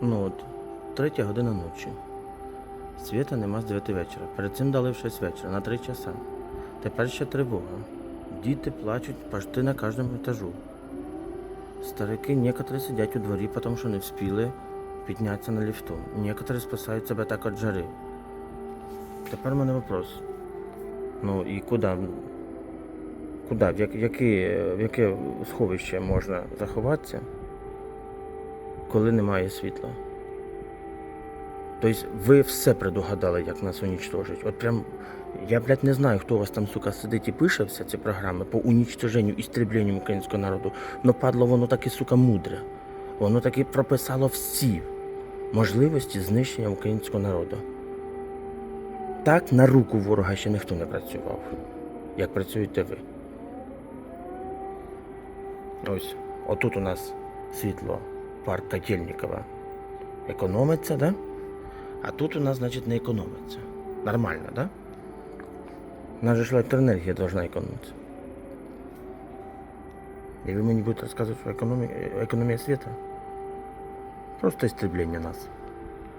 Ну от, третя година ночі. Світа нема з 9 вечора. Перед цим дали в 6 вечора на 3 часа. Тепер ще тривога. Діти плачуть почти на кожному етажу. Старики некоторі сидять у дворі, тому що не вспіли піднятися на ліфту. Некоторі спасають себе так від жари. Тепер у мене вопрос. Ну і куди? Куди? В, в яке сховище можна заховатися, коли немає світла? Тобто ви все предугадали, як нас унічтожить. От прям, я, блядь, не знаю, хто у вас там, сука, сидить і пише все ці програми по унічтоженню і стрібленню українського народу. Но падло воно таки, сука, мудре. Воно таки прописало всі можливості знищення українського народу. Так на руку ворога ще ніхто не працював, як працюєте ви. Ось, отут у нас світло, парк Котельникова. Економиться, да? А тут у нас, значить, не економиться. Нормально, да? У нас же ж електроенергія должна економитися. І ви мені будете розказувати, що економія, економія світу? Просто істреблення нас.